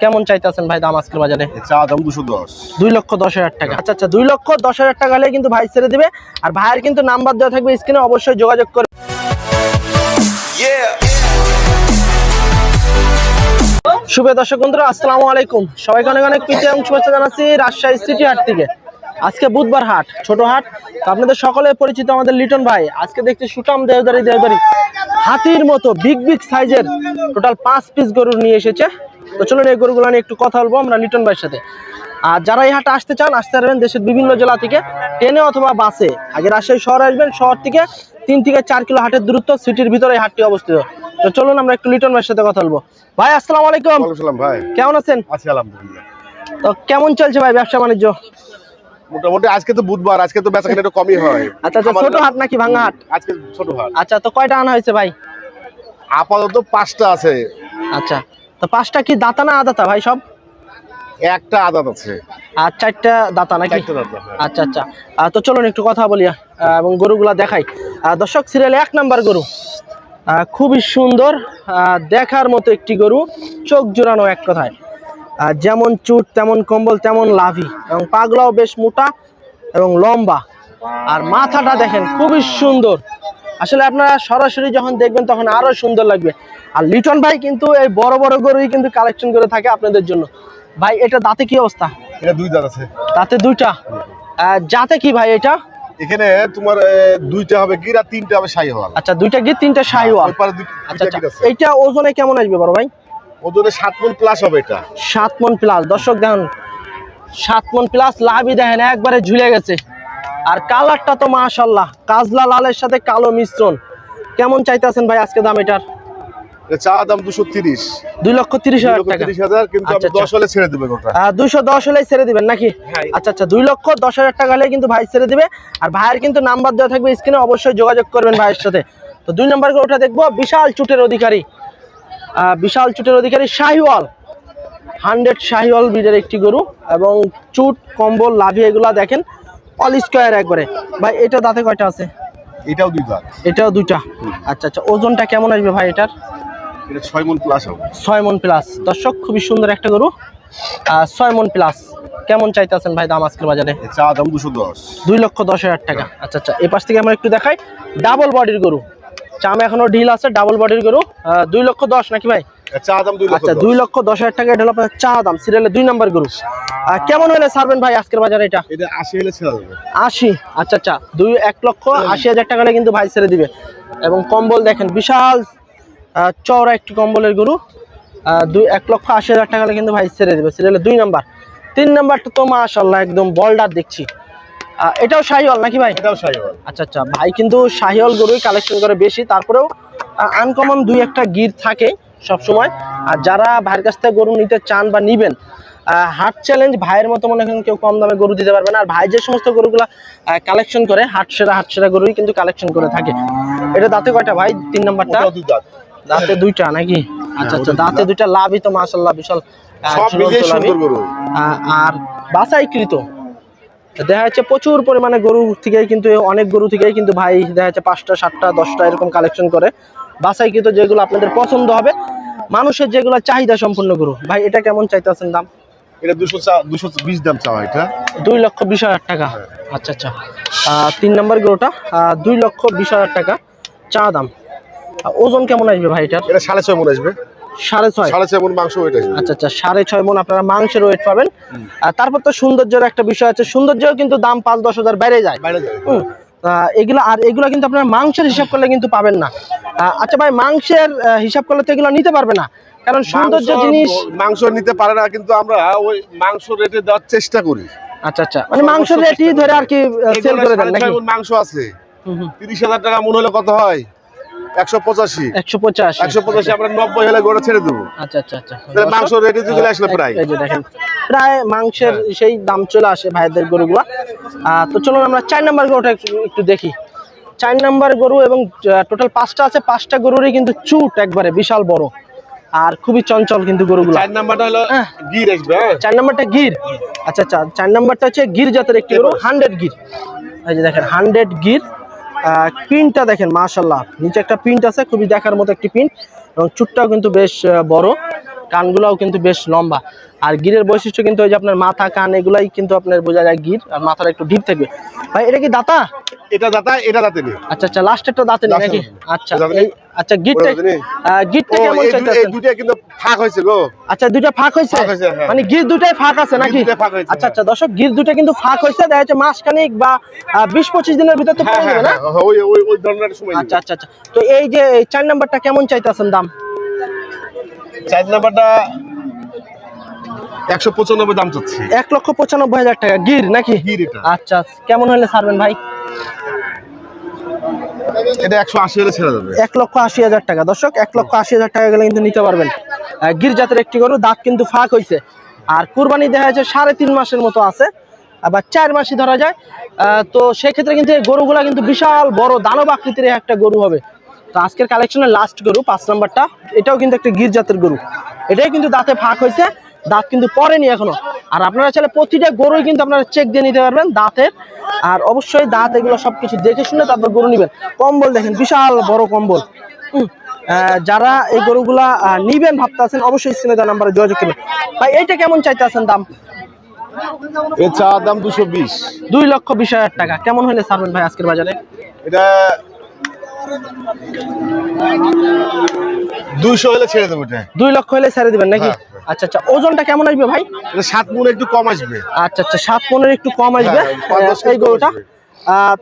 কেমন চাইতেছেন ভাই দাম আজকের বাজারে? চা দাম দুশো দশ। দুই লক্ষ দশ হাজার টাকা। আচ্ছা আচ্ছা দুই লক্ষ দশ হাজার টাকা হলে কিন্তু ভাই ছেড়ে দিবে। আর ভাইয়ের কিন্তু নাম্বার দেওয়া থাকবে স্ক্রিনে অবশ্যই যোগাযোগ করে শুভ দর্শক বন্ধুরা আসসালামু আলাইকুম। সবাইকে অনেক অনেক প্রীতি এবং শুভেচ্ছা জানাচ্ছি রাজশাহী সিটি হাট থেকে। আজকে বুধবার হাট ছোট হাট। তো আপনাদের সকলে পরিচিত আমাদের লিটন ভাই। আজকে দেখছি সুটাম দেওদারি দেওদারি। হাতির মতো বিগ বিগ সাইজের টোটাল পাঁচ পিস গরু নিয়ে এসেছে। তো চলুন এই গরুগুলো নিয়ে একটু কথা বলব আমরা লিটন ভাইয়ের সাথে। আর যারা এই হাটে আসতে চান আসতে পারবেন দেশের বিভিন্ন জেলা থেকে। ট্রেনে অথবা বাসে। আগে রাজশাহী শহর আসবেন শহর থেকে তিন থেকে চার কিলো হাটের দূরত্ব সিটির ভিতরে এই হাটটি অবস্থিত। তো চলুন আমরা একটু লিটন ভাইয়ের সাথে কথা বলব। ভাই আসসালামু আলাইকুম। ভাই। কেমন আছেন? আছি আলহামদুলিল্লাহ। তো কেমন চলছে ভাই ব্যবসা বাণিজ্য? মোটামুটি আজকে তো বুধবার আজকে তো বেচা একটু কমই হয়। আচ্ছা আচ্ছা ছোট হাট নাকি ভাঙা হাট? আজকে ছোট হাট। আচ্ছা তো কয়টা আনা হয়েছে ভাই? আপাতত পাঁচটা আছে। আচ্ছা তো পাঁচটা কি দাতা না আদাতা ভাই সব? একটা আদাত আছে। আর চারটা দাতা নাকি? হ্যাঁ। আচ্ছা আচ্ছা। তো চলুন একটু কথা বলি এবং গরুগুলা দেখাই। দর্শক সিরিয়ালে এক নাম্বার গরু। খুবই সুন্দর আহ, দেখার মতো একটি গরু চোখ জোড়ানো এক কথায়। যেমন চুট তেমন কম্বল তেমন লাভি এবং পাগলাও বেশ মোটা এবং লম্বা। আর মাথাটা দেখেন খুবই সুন্দর। আসলে আপনারা সরাসরি যখন দেখবেন তখন আরও সুন্দর লাগবে। আর লিটন ভাই কিন্তু এই বড় বড় গরুই কিন্তু কালেকশন করে থাকে আপনাদের জন্য। ভাই এটা দাঁতে কি অবস্থা? এটা দুই দাঁত আছে। দাঁতে দুইটা? যাতে কি ভাই এটা? এখানে তোমার দুইটা হবে গির তিনটা হবে শাহী হওয়াল আচ্ছা দুইটা গিয়ে তিনটা শাহিওয়াল। আচ্ছা আচ্ছা। গির এইটা ওজনে কেমন আসবে বড় ভাই? ওজনে সাত মন প্লাস হবে এটা। সাত মন প্লাস দর্শক দেখুন সাত মন প্লাস লাভই দেখেন একবারে ঝুলে গেছে। আর কালারটা তো মাশাল্লাহ কাজলা লালের সাথে কালো মিশ্রণ। কেমন চাইতেছেন ভাই আজকে দাম এটার? চা দাম দুশো তিরিশ। দুই লক্ষ তিরিশ হাজার টাকা। তিরিশ হাজার কিন্তু দশ। হলে ছেড়ে দেবে ওটা। দুইশো দশ হলেই ছেড়ে দিবেন নাকি। আচ্ছা আচ্ছা দুই লক্ষ দশ হাজার টাকা হলে কিন্তু ভাই ছেড়ে দিবে। আর ভাইয়ের কিন্তু নাম্বার দেওয়া থাকবে স্ক্রিনে অবশ্যই যোগাযোগ করবেন ভাইয়ের সাথে। তো দুই নম্বর ওটা দেখব বিশাল চুটের অধিকারী। আহ, বিশাল চুটের অধিকারী শাহিওয়াল। হান্ড্রেড শাহিওয়াল ব্রিডের একটি গরু এবং চুট কম্বল লাভি এগুলা দেখেন। অল স্কোয়ার একবারে। ভাই এটা দাঁতে কয়টা আছে? এটাও দুই দাঁত এটাও দুইটা? আচ্ছা আচ্ছা ওজনটা কেমন আসবে ভাই এটার? এটা ছয় মন প্লাস হবে। ছয় মন প্লাস দর্শক খুবই সুন্দর একটা গরু। ছয় মন প্লাস কেমন চাইতেছেন ভাই দাম আজকের বাজারে? চা দাম দুশো দশ। দুই লক্ষ দশ হাজার টাকা। আচ্ছা আচ্ছা এই পাশ থেকে আমরা একটু দেখাই। ডাবল বডির গরু। চাম এখনও ঢিল আছে ডাবল বডির গরু। দুই লক্ষ দশ নাকি ভাই? এ চা দাম দুই লক্ষ আচ্ছা দশ। দুই লক্ষ দশ হাজার টাকা এটা হলো আপনার চা দাম দুই নম্বর গরু। কেমন হলে ছাড়বেন ভাই আজকের বাজারে এটা? এটা আশি হলে ছেড়ে দেবে। আশি? আচ্ছা আচ্ছা দুই এক লক্ষ আশি হাজার টাকা হলে কিন্তু ভাই ছেড়ে দিবে। এবং কম্বল দেখেন বিশাল চওড়া একটি কম্বলের গরু। দুই এক লক্ষ আশি হাজার টাকা হলে কিন্তু ভাই ছেড়ে দিবে সিরিয়ালে দুই নাম্বার। তিন নাম্বারটা তো মাশাল্লাহ একদম বলডার দেখছি। এটাও শাহিওয়াল নাকি ভাই? এটাও শাহী হওয়াল আচ্ছা আচ্ছা ভাই কিন্তু শাহিওয়াল গরুই কালেকশন করে বেশি তারপরেও আনকমন দুই একটা গির থাকে। সব সময় আর যারা ভাইয়ের কাছ থেকে গরু নিতে চান বা নিবেন হাট চ্যালেঞ্জ ভাইয়ের মতো মনে করেন কেউ কম দামে গরু দিতে পারবে না। আর ভাই যে সমস্ত গরুগুলা কালেকশন করে হাট সেরা হাট সেরা গরুই কিন্তু কালেকশন করে থাকে। এটা দাঁতে কয়টা ভাই? তিন নাম্বারটা? দাঁত দুইটা নাকি? আচ্ছা আচ্ছা দাঁতে দুইটা। লাভই তো মাশাল্লাহ বিশাল আর বাছাইকৃত। দেখা যাচ্ছে প্রচুর পরিমাণে গরু থেকে কিন্তু অনেক গরু থেকেই কিন্তু ভাই দেখা যাচ্ছে পাঁচটা সাতটা দশটা এরকম কালেকশন করে। বাছাইকৃত যেগুলো আপনাদের পছন্দ হবে মানুষের যেগুলো চাহিদা সম্পূর্ণ গরু। ভাই এটা কেমন চাইতেছেন দাম? এটা দুশো দুশো বিশ দাম চাওয়া এটা। দুই লক্ষ বিশ হাজার টাকা। আচ্ছা আচ্ছা। তিন নম্বর গরুটা দুই লক্ষ বিশ হাজার টাকা। চা দাম। ওজন কেমন আসবে ভাই এটার? এটা সাড়ে ছয় মন আসবে। সাড়ে ছয়? সাড়ে ছয় মন মাংস ওয়েট আসবে। আচ্ছা আচ্ছা। সাড়ে ছয় মন আপনারা মাংসের ওয়েট পাবেন। আর তারপর তো সৌন্দর্যের একটা বিষয় আছে। সৌন্দর্যও কিন্তু দাম পাঁচ দশ হাজার বেড়ে যায়। হুম, আহ, এগুলো আর এগুলো কিন্তু আপনার মাংসের হিসাব করলে কিন্তু পাবেন না। আচ্ছা ভাই মাংসের হিসাব করলে তো এগুলো নিতে পারবে না। কারণ সৌন্দর্য মাংস- জিনিস মাংস নিতে পারে না কিন্তু আমরা ওই মাংস রেটে দেওয়ার চেষ্টা করি। আচ্ছা আচ্ছা। মানে মাংসের রেটই ধরে আর কি সেল করে দেন নাকি? মাংস আছে। হুম, হুম, তিরিশ হাজার টাকা মন হলে কত হয়? একশো পঁচাশি। একশো পঞ্চাশ একশো পঁচাশি আমরা নব্বই হলে গোড়া ছেড়ে দেবো। আচ্ছা আচ্ছা আচ্ছা। মাংস রেটে চলে আসলে প্রায় এই যে দেখেন। প্রায় মাংসের সেই দাম চলে আসে ভাইদের গরুগুলা। আহ, তো চলুন আমরা চার নাম্বার গরুটা একটু দেখি। চার নাম্বার গরু এবং টোটাল পাঁচটা আছে পাঁচটা গরুরই কিন্তু চুট একবারে বিশাল বড়। আর খুবই চঞ্চল কিন্তু গরুগুলা। চার নাম্বারটা হলো হ্যাঁ। গির আসবে হ্যাঁ? চার নাম্বারটা গির। আচ্ছা আচ্ছা চার নাম্বারটা হচ্ছে গির জাতের একটি গরু হান্ড্রেড গির। এই যে দেখেন হান্ড্রেড গির। প্রিন্টটা দেখেন মাশাল্লাহ নিচে একটা প্রিন্ট আছে খুবই দেখার মতো একটি প্রিন্ট এবং চুটটাও কিন্তু বেশ বড়। কানগুলোও কিন্তু বেশ লম্বা। আর গিরের বৈশিষ্ট্য কিন্তু ওই যে আপনার মাথা কান এগুলাই কিন্তু আপনার বোঝা যায় গির আর মাথাটা একটু ডিপ থাকবে। ভাই এটা কি দাতা? এটা দাতা এটা দাতে নেই। আচ্ছা আচ্ছা লাস্টেরটা দাঁতে নেই নাকি? আচ্ছা আচ্ছা গিটটা গিটটা কেমন দু- এই দুইটা কিন্তু ফাঁক হয়েছে গো। আচ্ছা দুইটা ফাঁক হয়েছে, হ্যাঁ। মানে গির দুটাই ফাঁক আছে নাকি? দুইটা ফাঁক হয়েছে, আচ্ছা আচ্ছা দর্শক গির দুটা কিন্তু ফাঁক হয়েছে। দেখা যাচ্ছে মাসখানিক বা আহ, বিশ পঁচিশ দিনের ভিতর তো হ্যাঁ পড়ে হ্যাঁ যাবে না? হ্যাঁ, ওই ওই ওই ধরনের সময় আচ্ছা আচ্ছা আচ্ছা। তো এই যে চার নাম্বারটা কেমন চাইতেছেন দাম? চার নাম্বারটা একশো পঁচানব্বই দাম চাচ্ছি। এক লক্ষ পঁচানব্বই হাজার টাকা। গির নাকি? গির এটা। আচ্ছা কেমন হলে ছাড়বেন ভাই? এটা একশো আশি হলে ছেড়ে দেবে। এক লক্ষ আশি হাজার টাকা। দর্শক এক লক্ষ আশি হাজার টাকা গেলে কিন্তু নিতে পারবেন। গির জাতের একটি গরু দাঁত কিন্তু ফাঁক হয়েছে আর কুরবানি দেখা যাচ্ছে সাড়ে তিন মাসের মতো আছে। আবার চার মাসই ধরা যায়। আহ, তো সেক্ষেত্রে কিন্তু এই গরুগুলা কিন্তু বিশাল বড় দানব আকৃতির একটা গরু হবে। তো আজকের কালেকশনের লাস্ট গরু পাঁচ নাম্বারটা এটাও কিন্তু একটা গির জাতের গরু। এটাই কিন্তু দাঁতে ফাঁক হয়েছে দাঁত কিন্তু পরেনি এখনও। আর আপনারা চাইলে প্রতিটা গরুই কিন্তু আপনারা চেক দিয়ে নিতে পারবেন দাঁতের আর অবশ্যই দাঁত এগুলো সবকিছু দেখে শুনে তারপর গরু নেবেন। কম্বল দেখেন বিশাল বড় কম্বল। যারা এই গরুগুলা নিবেন ভাবতেছেন অবশ্যই স্ক্রিনে দেওয়া নাম্বারে যোগাযোগ করবেন। ভাই এইটা কেমন চাইতেছেন দাম? এর চা দাম দুশো বিশ। দুই লক্ষ বিশ হাজার টাকা। কেমন হলে ছাড়বেন ভাই আজকের বাজারে? এটা দুইশো হলে ছেড়ে দেবো দুই লক্ষ হলে ছেড়ে দিবেন নাকি? হ্যাঁ, আচ্ছা আচ্ছা ওজনটা কেমন আসবে ভাই? সাত মন একটু কম আসবে। আচ্ছা আচ্ছা সাত পনেরো একটু কম আসবে হ্যাঁ, পাঁচ দশ আহ, এই গরুটা।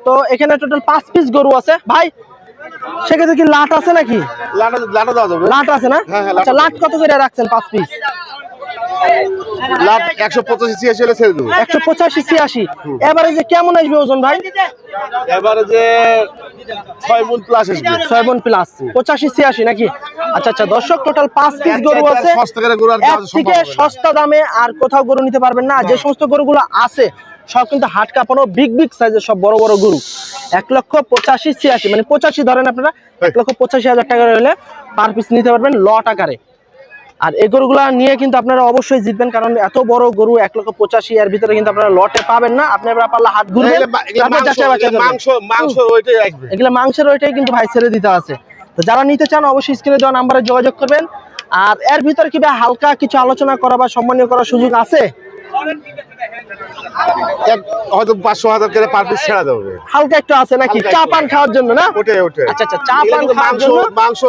তো এখানে টোটাল পাঁচ পিস গরু আছে। ভাই সেক্ষেত্রে কি লাট আছে নাকি? লাটা লাটা দেওয়া যাবে। লাট আছে না? হ্যাঁ, হ্যাঁ, আচ্ছা। লাট কত করে রাখছেন পাঁচ পিস একশো পঁচাশি ছিয়াশি হলে ছেড়ে দেবো। একশো পঁচাশি ছিয়াশি এবারে যে কেমন আসবে ওজন ভাই? এবারে যে ছয় মন প্লাস আসবে। ছয় মন প্লাস পঁচাশি ছিয়াশি নাকি? আচ্ছা আচ্ছা দর্শক টোটাল পাঁচ পিস গরু আছে। সস্তা করে গরু আর এক থেকে সস্তা দামে আর কোথাও গরু নিতে পারবেন না। যে সমস্ত গরুগুলো আছে সব কিন্তু হাট কাঁপানো বিগ বিগ সাইজের সব বড় বড় গরু। এক লক্ষ পঁচাশি ছিয়াশি মানে পঁচাশি ধরেন আপনারা এক লক্ষ পঁচাশি হাজার টাকা হলে পার পিস নিতে পারবেন লট আকারে। আর এই গরুগুলা নিয়ে কিন্তু আপনারা অবশ্যই জিতবেন কারণ এত বড় গরু এক লক্ষ পঁচাশি এর ভিতরে কিন্তু আপনারা লটে পাবেন না। আপনি এবার পারলে হাত ঘুরবেন এগুলো মাংসের ওইটাই কিন্তু ভাই ছেড়ে দিতে আছে। তো যারা নিতে চান অবশ্যই স্ক্রিনে দেওয়া নাম্বারে যোগাযোগ করবেন। আর এর ভিতরে কি হালকা কিছু আলোচনা করা বা সম্মানীয় করার সুযোগ আছে? এক হয়তো পাঁচশো হাজার করে পার পিস ছেড়ে দেবে। হালকা একটু আছে নাকি? চা পান খাওয়ার জন্য না? ওটাই ওটাই আচ্ছা, আচ্ছা, চা পান খাওয়ার জন্য? মাংস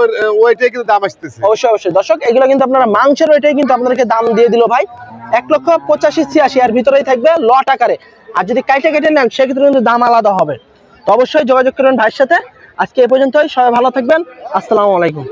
ওইটাই কিন্তু দাম আসতেছে। অবশ্যই অবশ্যই। দর্শক এগুলো কিন্তু আপনারা মাংসের ওইটাই কিন্তু আপনাদেরকে দাম দিয়ে দিল ভাই। এক লক্ষ পঁচাশি ছিয়াশি এর ভিতরেই থাকবে লট আকারে। আর যদি কাইটে কেটে নেন সেক্ষেত্রে কিন্তু দাম আলাদা হবে। তো অবশ্যই যোগাযোগ করবেন ভাইয়ের সাথে। আজকে এ পর্যন্তই সবাই ভালো থাকবেন। আসসালামু আলাইকুম।